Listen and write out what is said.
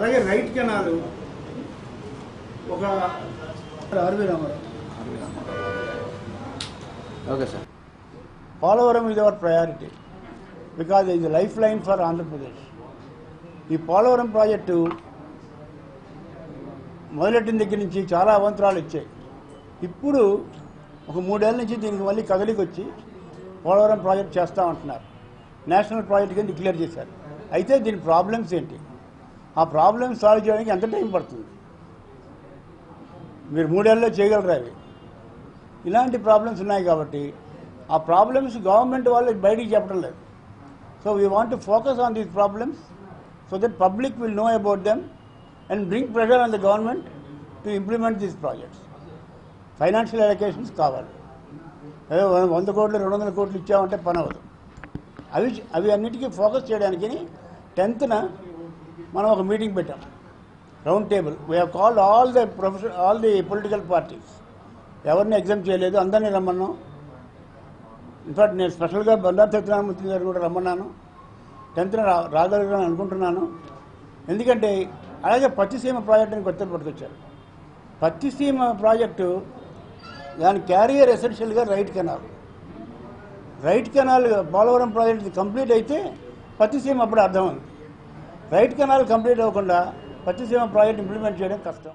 Right canal ఒక RV Ramarao okay sir. Polavaram ఇది our priority because ఇది life line for Andhra Pradesh. ఈ Polavaram project మొదలెట్టిన దగ్గర నుంచి చాలా అవంతరాలు వచ్చాయి. ఇప్పుడు ఒక మూడేళ్ళ నుంచి దీనికి మళ్ళీ కదలికి వచ్చి పోలవరం ప్రాజెక్ట్ చేస్తా ఉంటున్నారు. నేషనల్ ప్రాజెక్ట్ కింద డిక్లేర్ చేశారు. అయితే దీని ప్రాబ్లమ్స్ ఏంటి? ఆ ప్రాబ్లమ్స్ సాల్వ్ చేయడానికి ఎంత టైం పడుతుంది? మీరు మూడేళ్ళలో చేయగలరా అవి? ఇలాంటి ప్రాబ్లమ్స్ ఉన్నాయి కాబట్టి ఆ ప్రాబ్లమ్స్ గవర్నమెంట్ వాళ్ళు బయటికి చెప్పడం లేదు. So we want to focus on these problems so that public will know about them and bring pressure on the government to implement these projects financial allocations కావాలి. అదే వంద కోట్లు రెండు వందల కోట్లు ఇచ్చామంటే పని అవ్వదు. అవి అవి అన్నిటికీ ఫోకస్ చేయడానికి టెన్త్న మనం ఒక మీటింగ్ పెట్టాం. Round table. We have called all the profession all the political parties ఎవరిని ఎగ్జామ్ చేయలేదు అందరినీ రమ్మన్నాం. ఇన్ఫాక్ట్ నేను స్పెషల్గా బండారు సత్యనారాయణమూర్తి గారు కూడా రమ్మన్నాను. టెన్త్న రా అనుకుంటున్నాను. ఎందుకంటే అలాగే పత్తిసీమ ప్రాజెక్టుని కొత్త పట్టుకొచ్చారు. పత్తిసీమ ప్రాజెక్టు దాని carrier ఎసెన్షియల్గా right canal. Right canal Polavaram project complete అయితే పత్తిసీమ అప్పుడు అర్థమైంది. రైట్ కెనాల్ కంప్లీట్ అవ్వకుండా పచ్చిసీమ ప్రాజెక్ట్ ఇంప్లిమెంట్ చేయడం కష్టం.